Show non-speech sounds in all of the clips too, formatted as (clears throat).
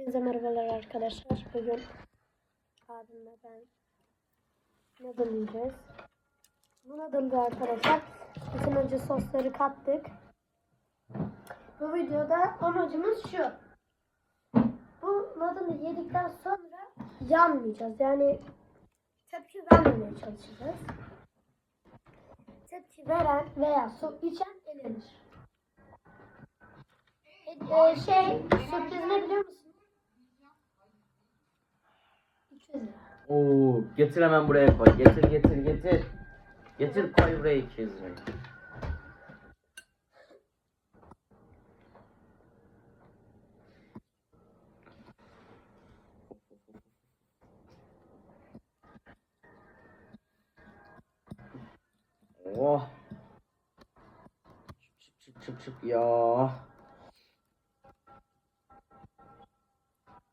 Hepinize merhabalar arkadaşlar. Bugün abimle ben noodle yiyeceğiz. Bu noodle'da arkadaşlar bütün önce sosları kattık. Bu videoda amacımız şu. Bu noodle'ı yedikten sonra yanmayacağız. Yani tepki vermemeye çalışacağız. Tepki veren veya su içen elenir. E, e, şey sürpriz ne biliyor musun? 200 lira. Oo, getir hemen buraya koy. Getir getir getir. Getir koy buraya 200 lirayı. Oh. Çık çık çık çık ya.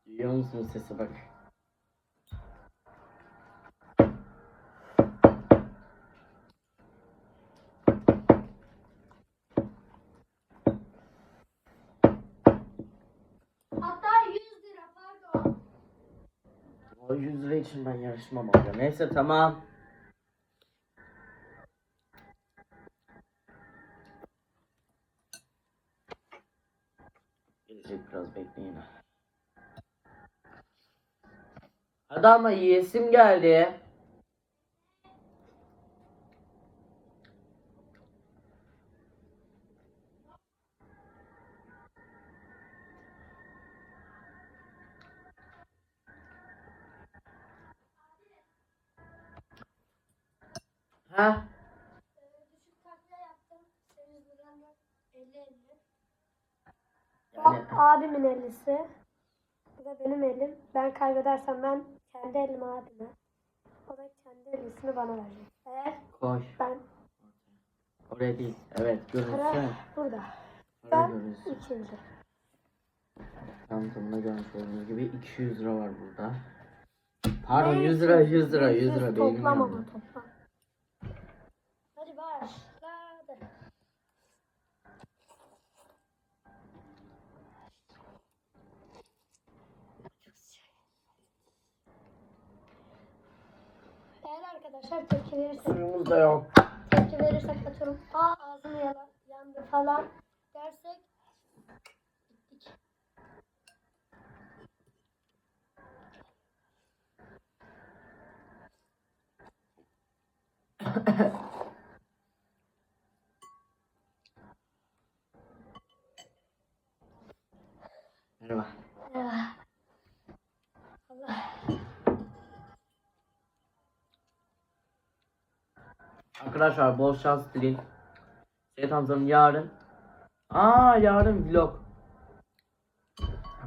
Duyuyor musun sesi bak. Hatta 100 lira pardon. O 100 lira için ben yarışmam abi. Neyse tamam. Gelecek biraz bekleyin. Hadi ama yiyesim geldi. Ha? Düşük takla yaptım. 800 liranın 50 50. Yani abimin 50'si. Bu da benim elim. Ben kaybedersem ben kendi elimi abime. O da kendi 50'sini bana verecek. Eğer koy. ben Oraya değil. Evet para görünsün. burada. Ben görünsün. ikinci. Tam tamına görmüş olduğunuz gibi 200 lira var burada. Pardon 100 lira 100 lira 100 lira Toplam ama toplam. Hadi başladı. Eğer arkadaşlar tepki verirsek, Suyumuz da yok. tepki verirsek atıyorum aa ağzım yandı falan dersek gittik. (laughs) Merhaba. Arkadaşlar bol şans dileyin. Seyit Hamza'nın yarın. Aa yarın vlog.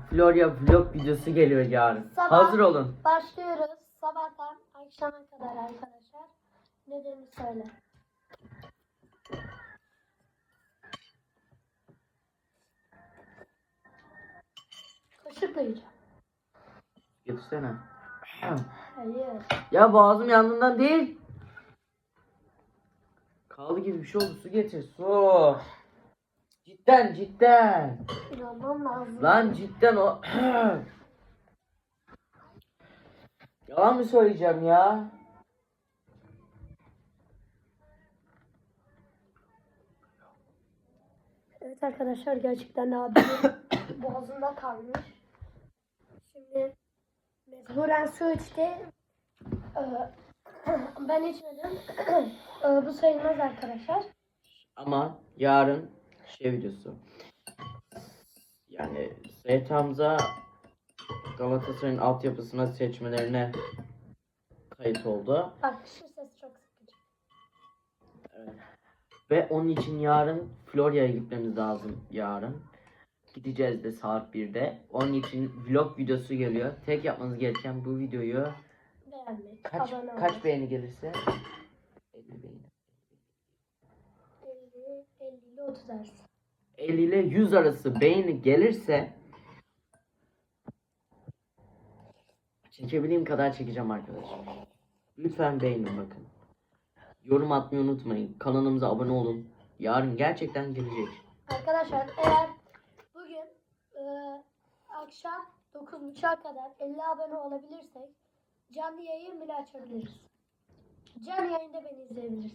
Florya vlog videosu geliyor yarın. Sabah. Hazır olun. Başlıyoruz sabahtan akşama kadar arkadaşlar. Nedenini söyle. Kaşıkla yiyeceğim. Getirsene. Hayır. Ya boğazım yandığından değil. Kaldı gibi bir şey oldu. Su getir su. Cidden cidden. Lazım. Lan cidden o. (clears throat) Yalan mı söyleyeceğim ya? Evet arkadaşlar gerçekten abimin (coughs) boğazında kalmış. Şimdi mecburen su içti. Ee, (clears throat) ben içmedim. (clears throat) Ee, Bu sayılmaz arkadaşlar. Ama yarın şey videosu. Yani Seyit Hamza Galatasaray'ın altyapısına seçmelerine kayıt oldu. Bak şu ses çok sıkıcı. Evet. Ve onun için yarın Florya'ya gitmemiz lazım yarın. Gideceğiz de saat 1'de. Onun için vlog videosu geliyor. Tek yapmanız gereken bu videoyu Beğenmek, kaç kaç beğeni gelirse 50 beğeni. 50, 50 ile 30 arası. 50 ile 100 arası beğeni gelirse çekebildiğim kadar çekeceğim arkadaşlar. Lütfen beğenin bakın. Yorum atmayı unutmayın. Kanalımıza abone olun. Yarın gerçekten gelecek. Arkadaşlar eğer bugün e, akşam 9.30'a kadar 50 abone olabilirsek canlı yayın bile açabiliriz. Canlı yayında beni izleyebiliriz.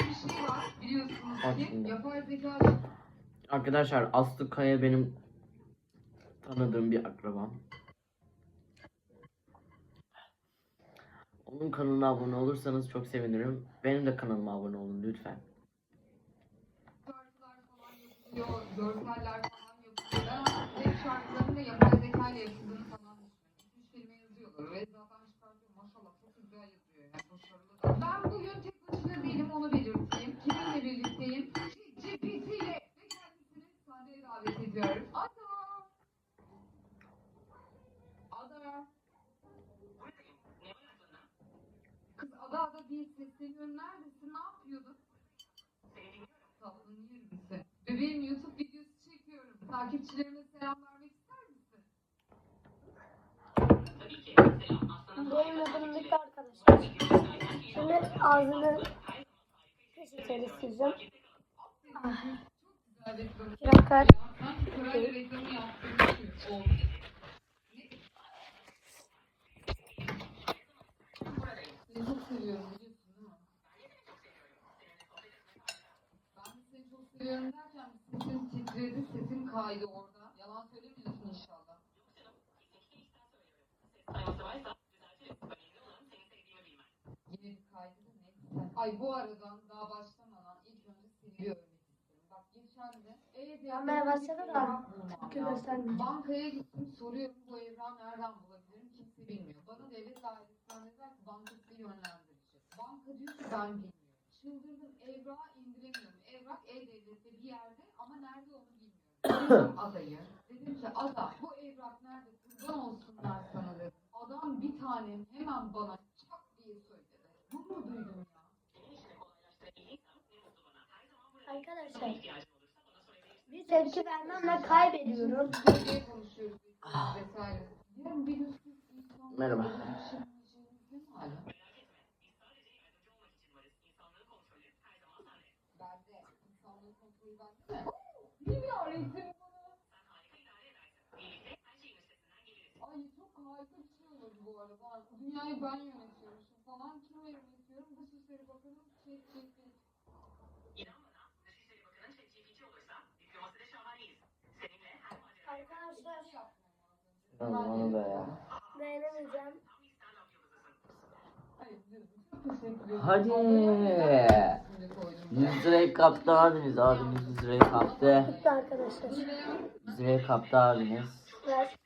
bir şey var biliyorsunuz Aç ki şimdi. yapay zeka Arkadaşlar Aslı Kaya benim tanıdığım bir akrabam. Onun kanalına abone olursanız çok sevinirim. Benim de kanalıma abone olun lütfen. şarkılar falan yapılıyor, görseller artık rap şarkılarının da yapay zeka ile yapıldığını falan. Üç kelime yazıyorlar ve zaten çıkartıyor. Maşallah çok güzel yazıyor yani başarılı. Ben bugün tek başına değilim onu belirteyim. Kiminle birlikteyim? GPT ile kendisini sahneye davet ediyorum. Ada! Ada! Kız Ada Ada diye sesleniyorum. Neredesin? Ne yapıyordun? Tatlını yer misin? Bebeğim YouTube videosu çekiyorum. Takipçilerime selam vermek ister misin? Benim adım bitti arkadaşlar. Şimdi ağzını peçeteyle sileceğim. Ah, Güzel reklam. bir dakika. Sanki Koray reklamı yaptırmış gibi oldu. Seni çok seviyorum biliyorsun değil mi? Ben de seni çok seviyorum derken sesin titredi, sesin kaydı orada. Yalan söylemiyorsun inşallah. Yine bir kaydı da neyse. Ay bu aradan daha başlamadan ilk önce seni görmek istiyorum. Bak geçen de Yanmaya başladı da. Çünkü göstermeyeceğim. Bankaya gittim soruyorum bu evrağı nereden bulabilirim kimse bilmiyor. Bana devlet dairesinden dediler ki banka sizi yönlendirecek. Banka diyor ki ben bilmiyorum. Çıldırdım evrağı indiremiyorum. Evrak E-Devlet'te bir yerde ama nerede onu bilmiyorum. Aradım (coughs) adayı. Dedim ki ada bu evrak nerede kurban olsunlar sana dedim. Adam bir tanem hemen bana çak diye söyledi. Bunu duydum ya. Arkadaşlar bir tepki vermemle kaybediyorum. Ne konuşuyoruz vesaire. Diyorum bir de siz insanlara Merhaba. böyle bir şey diyeceğiniz değil mi hala? Bende. İnsanların kontrolü bende mi? Bilmiyor resim bunu. Ay harika bir şey olurdu bu arada. Dünyayı ben yönetiyormuşum falan. Kimle yönetiyorum? Dışişleri Bakanı şey, şey, şey. Arkadaşlar Onu da ya. ederim. Hadi. Allah'a şimdi koydum. 100 lirayı kaptı abiniz. Abiniz 100 lirayı kaptı. Bitti arkadaşlar. 100 lirayı kaptı abiniz. Ver.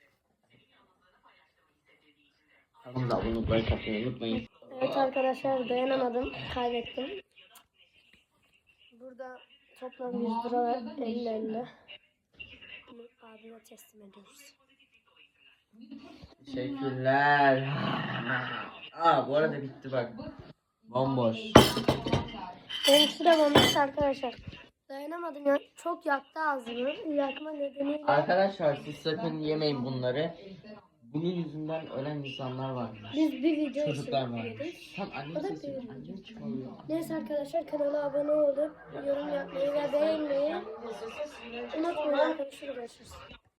Kanalımıza abone olmayı kapmayı unutmayın. Evet arkadaşlar dayanamadım. Kaybettim. Burada toplam 100 lira var. 50 50. Bunu abime teslim ediyoruz. Teşekkürler. (laughs) Aa bu arada bitti bak. Bomboş. Benimkisi de bomboş arkadaşlar. Dayanamadım ya. Çok yaktı ağzımı. Yakma nedeniyle. Arkadaşlar siz sakın yemeyin bunları. Bunun yüzünden ölen insanlar var. Biz bir video Çocuklar için var. yedik. Tam O annem da sesi. bir- Annem çıkıyor. Neyse arkadaşlar kanala abone olup yorum yapmayı ve beğenmeyi unutmayın. Görüşürüz.